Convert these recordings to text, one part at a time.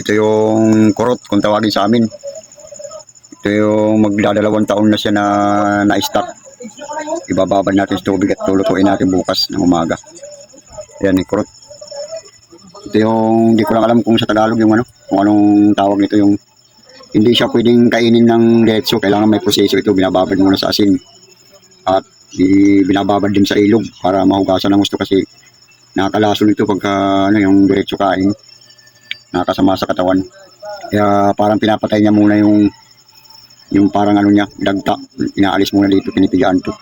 Ito yung kurot kung tawagin sa amin. Ito yung magdadalawang taon na siya na na-stock. Ibababad natin sa tubig at lulutuin natin bukas ng umaga. Yan yung kurot. Ito yung, hindi ko lang alam kung sa Tagalog yung ano, kung anong tawag nito yung hindi siya pwedeng kainin ng diretso. Kailangan may proseso ito. Binababad muna sa asin. At binababad din sa ilog para mahugasan ng gusto kasi nakakalason ito pagka ano, yung diretso kain. Nakakasama sa katawan. Kaya parang pinapatay niya muna yung yung parang ano niya, dagta. Inaalis muna dito, pinipigaan to.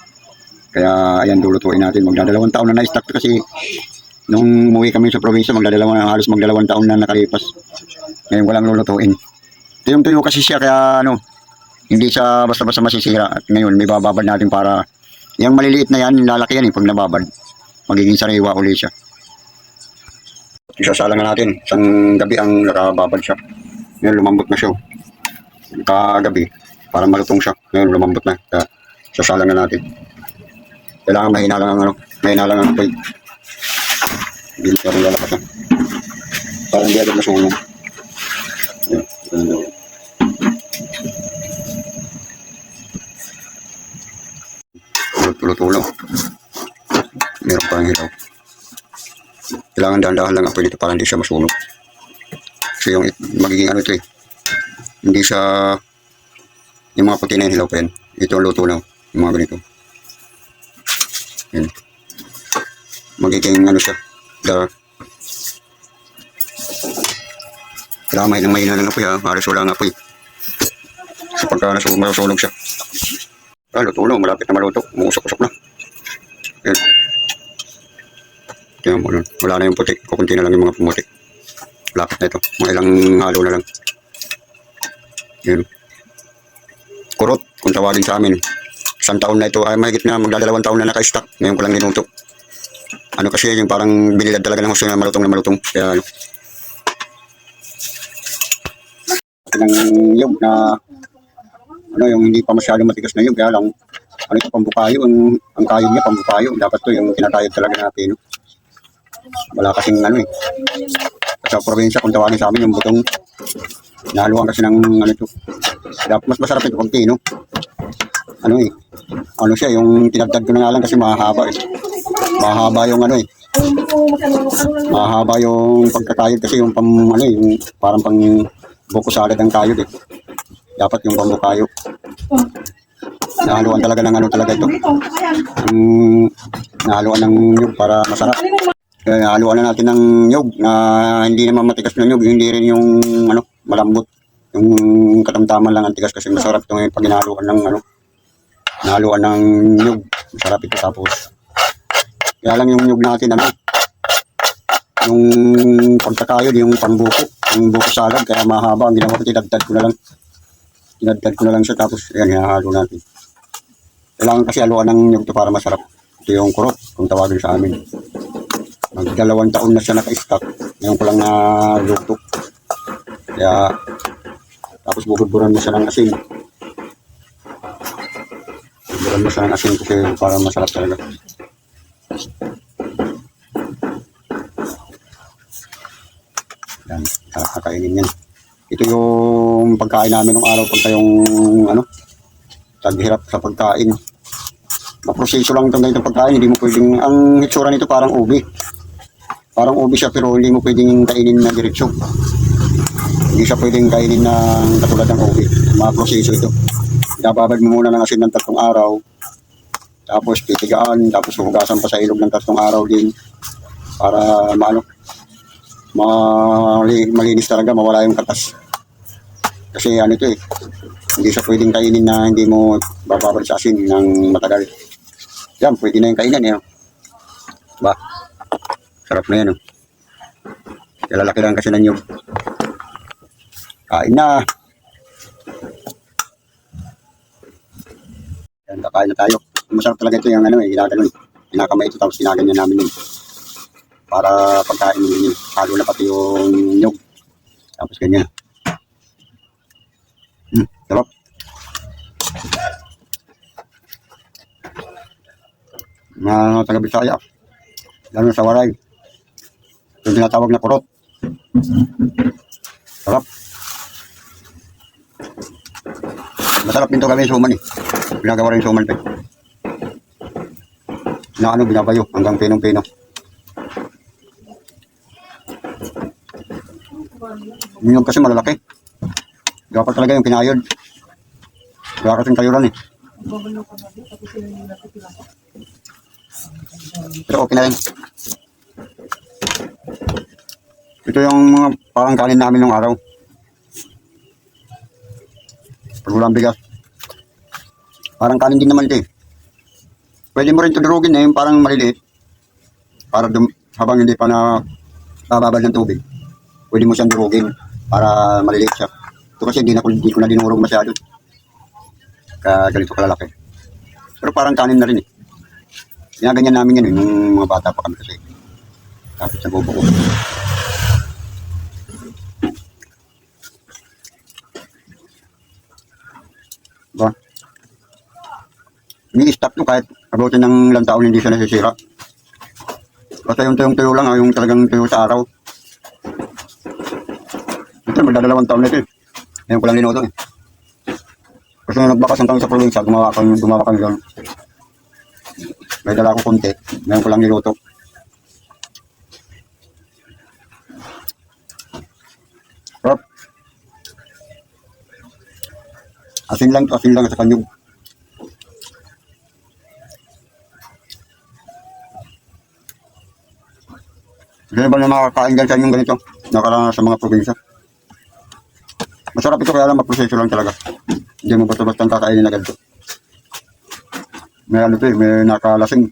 Kaya ayan, lulutuin natin. Magdadalawang taon na na-stock to kasi nung umuwi kami sa probinsya, magdadalawang, halos magdalawang taon na nakalipas. Ngayon ko lang lulutuin. Tuyong-tuyo kasi siya kaya ano, hindi siya basta-basta masisira. At ngayon, may bababad natin para yung maliliit na yan, lalaki yan eh, pag nababad. Magiging sariwa uli siya. Isasalang na natin. Isang gabi ang nakababad siya. Ngayon, lumambot na siya. oh. Kagabi, para malutong siya. Ngayon, lumambot na. Kaya, sasalang na natin. Kailangan mahina lang ang ano, mahina lang ang apoy. Hindi na rin lalakas yan. Para hindi agad. Yan, ganun. Tulo-tulo. Meron parang hilaw. Kailangan dahan-dahan lang apoy dito para hindi siya masunog. Kasi yung magiging ano ito eh. Hindi siya yung mga puti na hilaw pa yan. Ito ang luto na. Yung mga ganito. Yan. Magiging ano siya. The, kailangan mahina mahina lang apoy ha. Halos wala ang apoy. So pagka nasunog, siya. Ah, luto na. Malapit na maluto. Umusok-usok na. Yan. Mo nun. Wala na yung puti. Kukunti na lang yung mga pumuti. Lapit ito. Mga ilang halo na lang. Yan. Kurot, kung tawagin sa amin. Isang taon na ito, ay mahigit na, magdadalawang taon na naka-stock. Ngayon ko lang ginuto. Ano kasi yung parang binilad talaga ng gusto na malutong na malutong. Kaya ano. Ng yung na ano yung hindi pa masyado matigas na yung kaya lang ano ito pambukayo ang, ang kayod niya pambukayo dapat to yung kinakayod talaga natin? Wala kasing ano eh. Sa probinsya kung tawagin sa amin yung butong nahaluan kasi ng ano ito. Dapat mas masarap ito konti no? Ano eh ano siya yung tinagdad ko na nga lang kasi mahaba eh. Mahaba yung ano eh. Mahaba yung pagkakayod kasi yung pam ano eh yung parang pang buko salad ang kayod eh. Dapat yung pambukayo. Nahaluan talaga ng ano talaga ito. Ang nahaluan ng nyug para masarap kaya haluan na natin ng nyug na hindi naman matigas na nyug, hindi rin yung ano, malambot. Yung katamtaman lang ang tigas kasi masarap ito ngayon pag hinahaluan ng ano, nahaluan ng nyug. Masarap ito tapos. Kaya lang yung nyug natin ano, yung pagkakayod, yung pambuko, yung buko salad, kaya mahaba. Ang ginawa ko, tinagdad ko na lang. Tinagdad ko na lang siya tapos yan, hinahalo natin. Kailangan kasi haluan ng nyug to para masarap. Ito yung kurot, kung tawagin sa amin. Magdalawang taon na siya naka-stock. Ngayon ko lang naluto. Kaya, tapos bubudburan mo siya ng asin. Bubudburan mo siya ng asin kasi para masarap talaga. Yan, kakainin yan. Ito yung pagkain namin nung araw pagka yung ano, taghirap sa pagkain. Maproseso lang itong ganitong pagkain, hindi mo pwedeng, ang hitsura nito parang ubi. Parang ubi siya pero hindi mo pwedeng kainin na diretsyo. Hindi siya pwedeng kainin ng katulad ng ubi. Mga proseso ito. Dababad mo muna ng asin ng tatlong araw. Tapos pitigaan, tapos hugasan pa sa ilog ng tatlong araw din. Para maano, mali, malinis talaga, mawala yung katas. Kasi ano ito eh, hindi siya pwedeng kainin na hindi mo bababad sa asin ng matagal. Yan, pwede na yung kainan eh. oh. Sarap na yan, oh. Lalaki lang kasi na nyo. Kain na. Yan, kakain na tayo. Masarap talaga ito yung ano eh, ginagano. Kinakamay ito tapos ginaganyan namin yun. Para pagkain yun. Halo na pati yung nyog. Tapos ganyan. Hmm, sarap. Mga taga Bisaya. Lalo sa Waray. Yung tinatawag na kurot. Sarap. Masarap din to gawin suman eh. Ginagawa rin suman pa eh. Na ano, binabayo hanggang pinong-pino. Yung kasi malalaki. Dapat talaga yung kinayod. Kaya kasing kayuran eh. Pero okay na rin. Ito yung mga parang kanin namin nung araw. Pag walang bigas. Parang kanin din naman ito eh. Pwede mo rin ito durugin eh, yung parang maliliit. Para dum habang hindi pa na bababad ng tubig. Pwede mo siyang durugin para maliliit siya. Ito kasi hindi, na, hindi ko na dinurog masyado. Kaya ganito kalalaki. Pero parang kanin na rin eh. Ginaganyan namin yan eh, nung mga bata pa kami kasi. Tapos sa bobo ko. Ba? May stop to kahit abutin ng ilang taon hindi siya nasisira. Basta yung tuyong-tuyo lang, ah, yung talagang tuyo sa araw. Ito, magdadalawang taon na ito eh. Ngayon ko lang linuto eh. Kasi nung nagbakas ng taon sa probinsya, gumawa kami, gumawa kami doon. May dala ko konti. Ngayon ko lang niluto. Asin lang asin lang sa kanyog. Hindi ba na makakain dyan sa inyong ganito? Nakarana sa mga probinsya. Masarap ito kaya lang magproseso lang talaga. Hindi mo basta-basta kakainin agad ito. May ano to eh, may nakalasing.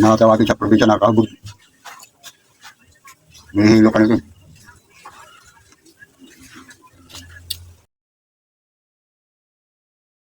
Nakatawagin sa probinsya, nakakabog. May hilo ka nito. eh.